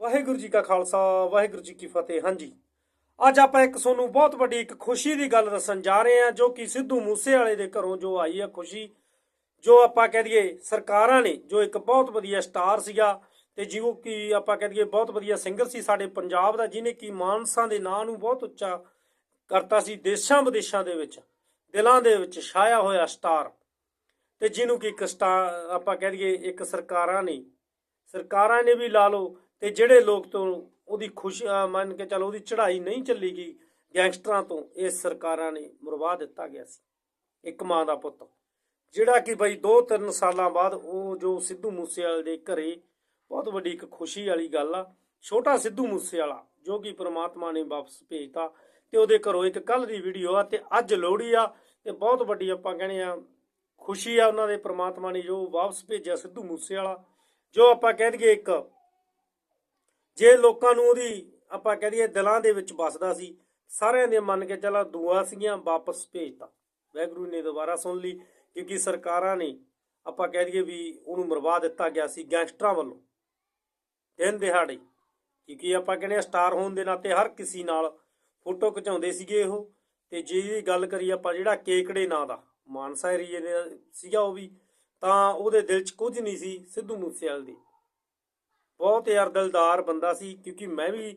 ਵਾਹਿਗੁਰੂ ਜੀ ਕਾ ਖਾਲਸਾ, ਵਾਹਿਗੁਰੂ ਜੀ ਕੀ ਫਤਿਹ। ਹਾਂਜੀ, ਅੱਜ ਆਪਾਂ ਇੱਕ ਤੁਹਾਨੂੰ ਬਹੁਤ ਵੱਡੀ ਇੱਕ ਖੁਸ਼ੀ ਦੀ ਗੱਲ ਦੱਸਣ ਜਾ ਰਹੇ ਹਾਂ, ਜੋ ਕਿ ਸਿੱਧੂ ਮੂਸੇ ਵਾਲੇ ਦੇ ਘਰੋਂ ਜੋ ਆਈ ਹੈ ਖੁਸ਼ੀ, ਜੋ ਆਪਾਂ ਕਹਿ ਦਈਏ ਸਰਕਾਰਾਂ ਨੇ, ਜੋ ਇੱਕ ਬਹੁਤ ਵਧੀਆ ਸਟਾਰ ਸੀਗਾ ਤੇ ਜਿਉ ਕਿ ਆਪਾਂ ਕਹਿ ਦਈਏ ਬਹੁਤ ਵਧੀਆ ਸਿੰਗਰ ਸੀ ਸਾਡੇ ਪੰਜਾਬ ਦਾ, ਜਿਹਨੇ ਕਿ ਮਾਨਸਾ ਦੇ ਨਾਂ ਨੂੰ ਬਹੁਤ ਉੱਚਾ ਕਰਤਾ ਸੀ ਦੇਸ਼ਾਂ ਵਿਦੇਸ਼ਾਂ ਦੇ ਵਿੱਚ, ਦਿਲਾਂ ਦੇ ਵਿੱਚ ਛਾਇਆ ਹੋਇਆ ਸਟਾਰ। ਤੇ ਜਿਹਨੂੰ ਕਿ ਇੱਕ ਸਟਾਰ ਆਪਾਂ ਕਹਿ ਦਈਏ ਇੱਕ ਸਰਕਾਰਾਂ ਨੇ ਸਰਕਾਰਾਂ ਨੇ ਵੀ ਲਾ ਲਓ ਤੇ ਜਿਹੜੇ ਲੋਕ ਤੋਂ ਉਹਦੀ ਖੁਸ਼ ਮੰਨ ਕੇ ਚੱਲ ਉਹਦੀ ਚੜ੍ਹਾਈ ਨਹੀਂ ਚੱਲੀ ਗਈ ਗੈਂਗਸਟਰਾਂ ਤੋਂ ਇਸ ਸਰਕਾਰਾਂ ਨੇ ਮਰਵਾ ਦਿੱਤਾ ਗਿਆ ਸੀ, ਇੱਕ ਮਾਂ ਦਾ ਪੁੱਤ। ਜਿਹੜਾ ਕਿ ਬਈ 2-3 ਸਾਲਾਂ ਬਾਅਦ ਉਹ ਜੋ ਸਿੱਧੂ ਮੂਸੇਵਾਲੇ ਦੇ ਘਰੇ ਬਹੁਤ ਵੱਡੀ ਇੱਕ ਖੁਸ਼ੀ ਵਾਲੀ ਗੱਲ ਆ, ਛੋਟਾ ਸਿੱਧੂ ਮੂਸੇਵਾਲਾ ਜੋ ਕਿ ਪ੍ਰਮਾਤਮਾ ਨੇ ਵਾਪਸ ਭੇਜਤਾ ਤੇ ਉਹਦੇ ਘਰੋਂ ਇੱਕ ਕੱਲ ਦੀ ਵੀਡੀਓ ਆ ਤੇ ਅੱਜ ਲੋਹੜੀ ਆ ਤੇ ਬਹੁਤ ਵੱਡੀ ਆਪਾਂ ਕਹਿੰਦੇ ਆ ਖੁਸ਼ੀ ਆ ਉਹਨਾਂ ਦੇ ਪ੍ਰਮਾਤਮਾ ਨੇ ਜੋ ਵਾਪਸ ਭੇਜਿਆ ਸਿੱਧੂ ਮੂਸੇਵਾਲਾ, ਜੋ ਆਪਾਂ ਕਹਿ ਦਈਏ ਇੱਕ ਜੇ ਲੋਕਾਂ ਨੂੰ ਉਹਦੀ, ਆਪਾਂ ਕਹਿ ਦਈਏ ਦਿਲਾਂ ਦੇ ਵਿੱਚ ਵੱਸਦਾ ਸੀ, ਸਾਰਿਆਂ ਦੇ ਮੰਨ ਕੇ ਚੱਲਾ ਦੁਆ ਸੀਗੀਆਂ, ਵਾਪਸ ਭੇਜਤਾ। ਵੈਗਰੂ ਨੇ ਦੁਬਾਰਾ ਸੁਣ ਲਈ, ਕਿਉਂਕਿ ਸਰਕਾਰਾਂ ਨੇ, ਆਪਾਂ ਕਹਿ ਦਈਏ ਵੀ ਉਹਨੂੰ ਮਰਵਾ ਦਿੱਤਾ ਗਿਆ ਸੀ ਗੈਂਗਸਟਰਾਂ ਵੱਲੋਂ। ਦਿਨ ਦਿਹਾੜੇ, ਕਿਉਂਕਿ ਆਪਾਂ ਕਹਿੰਦੇ ਆ ਸਟਾਰ ਹੋਣ ਦੇ ਨਾਤੇ ਹਰ ਕਿਸੇ ਨਾਲ ਫੋਟੋ ਖਿਚਾਉਂਦੇ ਸੀਗੇ ਉਹ, ਤੇ ਜਿਹਦੀ ਗੱਲ ਕਰੀ ਆਪਾਂ ਜਿਹੜਾ ਕੇਕੜੇ ਨਾਂ ਦਾ ਮਾਨਸਾ ਏਰੀਏ ਦੇ ਸੀਗਾ ਉਹ ਵੀ, ਤਾਂ ਉਹਦੇ ਦਿਲ 'ਚ ਕੁਝ ਨਹੀਂ ਸੀ ਸਿੱਧੂ ਮੂਸੇਵਾਲੇ ਦੀ। ਬਹੁਤ ਯਾਰ ਦਿਲਦਾਰ ਬੰਦਾ ਸੀ, ਕਿਉਂਕਿ ਮੈਂ ਵੀ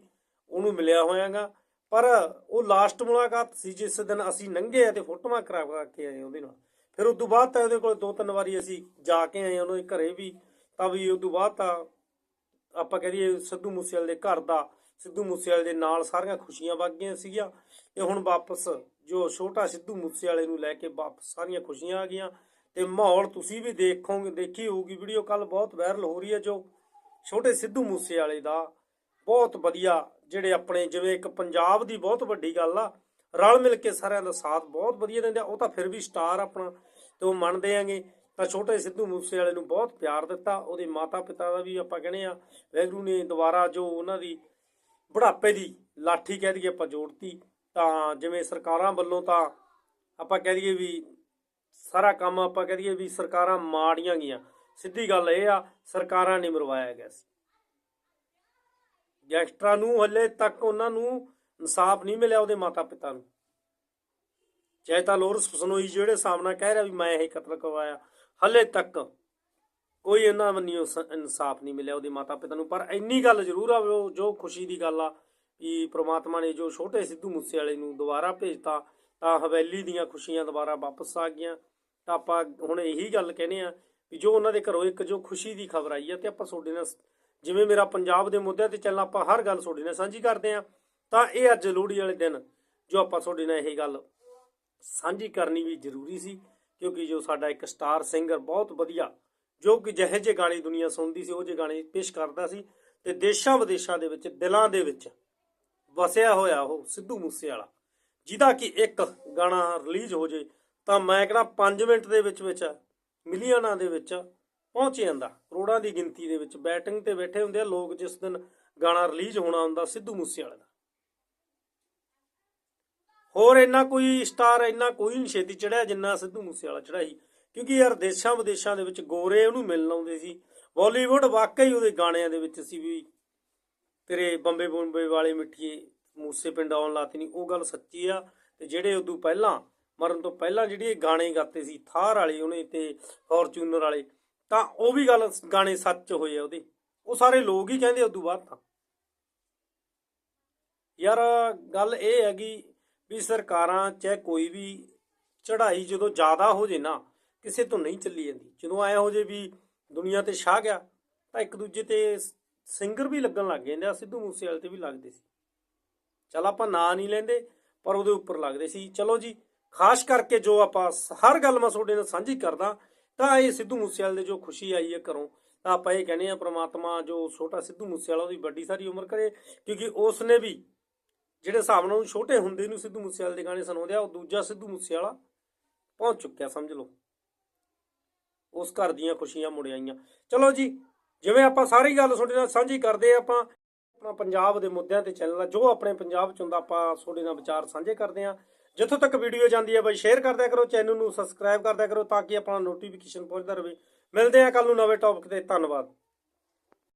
ਉਹਨੂੰ ਮਿਲਿਆ ਹੋਇਆਗਾ। ਪਰ ਉਹ ਲਾਸਟ ਮੁਲਾਕਾਤ ਸੀ, ਜਿਸ ਦਿਨ ਅਸੀਂ ਨੰਗੇ ਆ ਤੇ ਫੋਟੋਆਂ ਕਰਾ ਕੇ ਆਏ ਉਹਦੇ ਨਾਲ। ਫਿਰ ਉਸ ਤੋਂ ਬਾਅਦ ਤਾਂ ਉਹਦੇ ਕੋਲ ਦੋ ਤਿੰਨ ਵਾਰੀ ਅਸੀਂ ਜਾ ਕੇ ਆਏ ਉਹਨਾਂ ਦੇ ਘਰੇ ਵੀ, ਤਾਂ ਵੀ ਉਸ ਤੋਂ ਬਾਅਦ ਤਾਂ ਆਪਾਂ ਕਹਿ ਦਈਏ ਸਿੱਧੂ ਮੂਸੇਵਾਲੇ ਦੇ ਘਰ ਦਾ, ਸਿੱਧੂ ਮੂਸੇਵਾਲੇ ਦੇ ਨਾਲ ਸਾਰੀਆਂ ਖੁਸ਼ੀਆਂ ਵਗ ਗਈਆਂ ਸੀਗੀਆਂ। ਤੇ ਹੁਣ ਵਾਪਸ ਜੋ ਛੋਟਾ ਸਿੱਧੂ ਮੂਸੇਵਾਲੇ ਨੂੰ ਲੈ ਕੇ ਵਾਪਸ ਸਾਰੀਆਂ ਖੁਸ਼ੀਆਂ ਆ ਗਈਆਂ। ਤੇ ਮਾਹੌਲ ਤੁਸੀਂ ਵੀ ਦੇਖੋਗੇ, ਦੇਖੀ ਹੋਊਗੀ ਵੀਡੀਓ ਕੱਲ ਬਹੁਤ ਵਾਇਰਲ ਹੋ ਰਹੀ ਹੈ ਜੋ। ਛੋਟੇ ਸਿੱਧੂ ਮੂਸੇਵਾਲੇ ਦਾ ਬਹੁਤ ਵਧੀਆ ਜਿਹੜੇ ਆਪਣੇ ਜਿਵੇਂ ਇੱਕ ਪੰਜਾਬ ਦੀ ਬਹੁਤ ਵੱਡੀ ਗੱਲ ਆ, ਰਲ ਮਿਲ ਕੇ ਸਾਰਿਆਂ ਦਾ ਸਾਥ ਬਹੁਤ ਵਧੀਆ ਦਿੰਦੇ ਆ, ਉਹ ਤਾਂ ਫਿਰ ਵੀ ਸਟਾਰ ਆਪਣਾ ਤੇ ਉਹ ਮੰਨਦੇ ਆਂਗੇ ਤਾਂ ਛੋਟੇ ਸਿੱਧੂ ਮੂਸੇਵਾਲੇ ਨੂੰ ਬਹੁਤ ਪਿਆਰ ਦਿੱਤਾ, ਉਹਦੇ ਮਾਤਾ ਪਿਤਾ ਦਾ ਵੀ ਆਪਾਂ ਕਹਿੰਦੇ ਆ, ਵੈਗਰੂ ਨੇ ਦੁਬਾਰਾ ਜੋ ਉਹਨਾਂ ਦੀ ਬੁਢਾਪੇ ਦੀ ਲਾਠੀ ਕਹਿ ਦਈਏ ਆਪਾਂ ਜੋੜਤੀ, ਤਾਂ ਜਿਵੇਂ ਸਰਕਾਰਾਂ ਵੱਲੋਂ ਤਾਂ ਆਪਾਂ ਕਹਿ ਦਈਏ ਵੀ ਸਾਰਾ ਕੰਮ ਆਪਾਂ ਕਹਿ ਦਈਏ ਵੀ ਸਰਕਾਰਾਂ ਮਾੜੀਆਂ ਗਈਆਂ। ਸਿੱਧੀ ਗੱਲ ਇਹ ਆ, ਸਰਕਾਰਾਂ ਨੇ ਮਰਵਾਇਆ ਗਿਆ ਸੀ ਗੈਂਗਸਟਰਾਂ ਨੂੰ ਹੱਲੇ ਤੱਕ ਉਹਨਾਂ ਨੂੰ ਇਨਸਾਫ ਨਹੀਂ ਮਿਲਿਆ ਉਹਦੇ ਮਾਤਾ ਪਿਤਾ ਨੂੰ। ਚਾਹੇ ਤਾਂ ਲੋਰਸ ਫਸਨੋਈ ਜਿਹੜੇ ਸਾਹਮਣਾ ਕਹਿ ਰਿਹਾ ਵੀ ਮੈਂ ਇਹ ਕਤਲ ਕਰਵਾਇਆ, ਹੱਲੇ ਤੱਕ ਕੋਈ ਇਹਨਾਂ ਨੂੰ ਇਨਸਾਫ ਨਹੀਂ ਮਿਲਿਆ ਉਹਦੇ ਮਾਤਾ ਪਿਤਾ ਨੂੰ। ਪਰ ਇੰਨੀ ਗੱਲ ਜ਼ਰੂਰ ਆ ਜੋ ਖੁਸ਼ੀ ਦੀ ਗੱਲ ਆ ਕਿ ਪ੍ਰਮਾਤਮਾ ਨੇ ਜੋ ਛੋਟੇ ਸਿੱਧੂ ਮੂਸੇਵਾਲੇ ਨੂੰ ਦੁਬਾਰਾ ਭੇਜਤਾ, ਤਾਂ ਹਵੇਲੀ ਦੀਆਂ ਖੁਸ਼ੀਆਂ ਦੁਬਾਰਾ ਵਾਪਸ ਆ ਗਈਆਂ। ਤਾਂ ਆਪਾਂ ਹੁਣ ਇਹੀ ਗੱਲ ਕਹਿੰਦੇ ਆ ਵੀ ਜੋ ਉਹਨਾਂ ਦੇ ਘਰੋਂ ਇੱਕ ਜੋ ਖੁਸ਼ੀ ਦੀ ਖਬਰ ਆਈ ਹੈ ਤੇ ਆਪਾਂ ਤੁਹਾਡੇ ਨਾਲ ਜਿਵੇਂ ਮੇਰਾ ਪੰਜਾਬ ਦੇ ਮੁੱਦਿਆਂ ਤੇ ਚੱਲਣਾ, ਆਪਾਂ ਹਰ ਗੱਲ ਤੁਹਾਡੇ ਨਾਲ ਸਾਂਝੀ ਕਰਦੇ ਆ ਤਾਂ ਇਹ ਅੱਜ ਲੋਹੜੀ ਵਾਲੇ ਦਿਨ ਜੋ ਆਪਾਂ ਤੁਹਾਡੇ ਨਾਲ ਇਹ ਗੱਲ ਸਾਂਝੀ ਕਰਨੀ ਵੀ ਜ਼ਰੂਰੀ ਸੀ, ਕਿਉਂਕਿ ਜੋ ਸਾਡਾ ਇੱਕ ਸਟਾਰ ਸਿੰਗਰ ਬਹੁਤ ਵਧੀਆ, ਜੋ ਕਿ ਜਿਹੇ ਜਿਹੇ ਗਾਣੇ ਦੁਨੀਆ ਸੁਣਦੀ ਸੀ, ਉਹ ਜਿਹੇ ਗਾਣੇ ਪੇਸ਼ ਕਰਦਾ ਸੀ ਤੇ ਦੇਸ਼ਾਂ ਵਿਦੇਸ਼ਾਂ ਦੇ ਵਿੱਚ, ਦਿਲਾਂ ਦੇ ਵਿੱਚ ਵਸਿਆ ਹੋਇਆ ਉਹ ਸਿੱਧੂ ਮੂਸੇਵਾਲਾ, ਜਿਹਦਾ ਕਿ ਇੱਕ ਗਾਣਾ ਰਿਲੀਜ਼ ਹੋ ਜੇ, ਤਾਂ ਮੈਂ ਕਹਿੰਦਾ 5 ਮਿੰਟ ਦੇ ਵਿੱਚ ਵਿੱਚ ਮਿਲੀਅਨਾਂ ਦੇ ਵਿੱਚ ਪਹੁੰਚ ਜਾਂਦਾ। ਕਰੋੜਾਂ ਦੀ ਗਿਣਤੀ ਦੇ ਵਿੱਚ ਬੈਟਿੰਗ ਤੇ ਬੈਠੇ ਹੁੰਦੇ ਆ ਲੋਕ ਜਿਸ ਦਿਨ ਗਾਣਾ ਰਿਲੀਜ਼ ਹੋਣਾ ਹੁੰਦਾ ਸਿੱਧੂ ਮੂਸੇਵਾਲੇ ਦਾ। ਹੋਰ ਇੰਨਾ ਕੋਈ ਸਟਾਰ, ਇੰਨਾ ਕੋਈ ਨਹੀਂ ਛੇਤੀ ਚੜਿਆ ਜਿੰਨਾ ਸਿੱਧੂ ਮੂਸੇਵਾਲਾ ਚੜਾਈ ਕਿਉਂਕਿ ਯਾਰ ਦੇਸ਼ਾਂ ਵਿਦੇਸ਼ਾਂ ਦੇ ਵਿੱਚ ਗੋਰੇ ਉਹਨੂੰ ਮਿਲਣ ਆਉਂਦੇ ਸੀ। ਬਾਲੀਵੁੱਡ ਵਾਕਈ ਉਹਦੇ ਗਾਣਿਆਂ ਦੇ ਵਿੱਚ ਸੀ ਵੀ ਤੇਰੇ ਬੰਬੇ ਬੰਬੇ ਵਾਲੇ ਮਿੱਠੀਏ ਮੂਸੇ ਪਿੰਡ ਆਉਣ ਲਾਤੀ ਨਹੀਂ ਉਹ ਗੱਲ ਸੱਚੀ ਆ ਤੇ ਜਿਹੜੇ ਉਦੋਂ ਪਹਿਲਾਂ ਮਰਨ ਤੋਂ ਪਹਿਲਾਂ ਜਿਹੜੀ ਇਹ ਗਾਣੇ ਗਾਤੇ ਸੀ, ਥਾਰ ਵਾਲੇ ਉਹਨੇ ਤੇ ਫੋਰਚੂਨਰ ਵਾਲੇ, ਤਾਂ ਉਹ ਵੀ ਗੱਲ ਗਾਣੇ ਸੱਚ ਹੋਏ ਆ ਉਹਦੇ। ਉਹ ਸਾਰੇ ਲੋਕ ਹੀ ਕਹਿੰਦੇ ਉਦੋਂ ਬਾਅਦ ਤਾਂ। ਯਾਰ, ਗੱਲ ਇਹ ਹੈਗੀ ਵੀ ਸਰਕਾਰਾਂ ਚਾਹੇ ਕੋਈ ਵੀ ਚੜ੍ਹਾਈ ਜਦੋਂ ਜ਼ਿਆਦਾ ਹੋ ਜੇ ਨਾ, ਕਿਸੇ ਤੋਂ ਨਹੀਂ ਚੱਲੀ ਜਾਂਦੀ। ਜਦੋਂ ਐ ਹੋ ਜੇ ਵੀ ਦੁਨੀਆ ਤੇ ਛਾ ਗਿਆ, ਤਾਂ ਇੱਕ ਦੂਜੇ ਤੇ ਸਿੰਗਰ ਵੀ ਲੱਗਣ ਲੱਗ ਜਾਂਦੇ ਆ, ਸਿੱਧੂ ਮੂਸੇਵਾਲੇ ਤੇ ਵੀ ਲੱਗਦੇ ਸੀ। ਚਲ ਆਪਾਂ ਨਾਂ ਨਹੀਂ ਲੈਂਦੇ, ਪਰ ਉਹਦੇ ਉੱਪਰ ਲੱਗਦੇ ਸੀ। ਚਲੋ ਜੀ ਖਾਸ ਕਰਕੇ ਜੋ ਆਪਾਂ ਹਰ ਗੱਲ ਮੈਂ ਤੁਹਾਡੇ ਨਾਲ ਸਾਂਝੀ ਕਰਦਾ, ਤਾਂ ਇਹ ਸਿੱਧੂ ਮੂਸੇਵਾਲੇ ਦੇ ਜੋ ਖੁਸ਼ੀ ਆਈ ਹੈ ਘਰੋਂ, ਤਾਂ ਆਪਾਂ ਇਹ ਕਹਿੰਦੇ ਆ ਪ੍ਰਮਾਤਮਾ ਜੋ ਛੋਟਾ ਸਿੱਧੂ ਮੂਸੇਵਾਲਾ ਉਹਦੀ ਵੱਡੀ ਸਾਰੀ ਉਮਰ ਕਰੇ, ਕਿਉਂਕਿ ਉਸ ਨੇ ਵੀ ਜਿਹੜੇ ਹਿਸਾਬ ਨਾਲ ਛੋਟੇ ਹੁੰਦੇ ਨੂੰ ਸਿੱਧੂ ਮੂਸੇਵਾਲੇ ਦੇ ਗਾਣੇ ਸੁਣਾਉਂਦੇ ਆ, ਉਹ ਦੂਜਾ ਸਿੱਧੂ ਮੂਸੇਵਾਲਾ ਪਹੁੰਚ ਚੁੱਕਿਆ, ਸਮਝ ਲਓ। ਉਸ ਘਰ ਦੀਆਂ ਖੁਸ਼ੀਆਂ ਮੁੜ ਆਈਆਂ। ਚਲੋ ਜੀ, ਜਿਵੇਂ ਆਪਾਂ ਸਾਰੀ ਗੱਲ ਤੁਹਾਡੇ ਨਾਲ ਸਾਂਝੀ ਕਰਦੇ ਆ ਆਪਾਂ ਆਪਣਾ ਪੰਜਾਬ ਦੇ ਮੁੱਦਿਆਂ ਤੇ ਚੱਲਣਾ, ਜੋ ਆਪਣੇ ਪੰਜਾਬ ਚ ਹੁੰਦਾ, ਆਪਾਂ ਤੁਹਾਡੇ ਨਾਲ ਵਿਚਾਰ ਸਾਂਝੇ ਕਰਦੇ ਆ ਜਿੱਥੋਂ ਤੱਕ ਵੀਡੀਓ ਜਾਂਦੀ ਹੈ ਬਾਈ ਸ਼ੇਅਰ ਕਰਦਿਆ ਕਰੋ ਚੈਨਲ ਨੂੰ ਸਬਸਕ੍ਰਾਈਬ ਕਰਦਿਆ ਕਰੋ ਤਾਂ ਕਿ ਆਪਣਾ ਨੋਟੀਫਿਕੇਸ਼ਨ ਪਹੁੰਚਦਾ ਰਹੇ। ਮਿਲਦੇ ਆ ਕੱਲ ਨੂੰ ਨਵੇਂ ਟੌਪਿਕ ਤੇ। ਧੰਨਵਾਦ।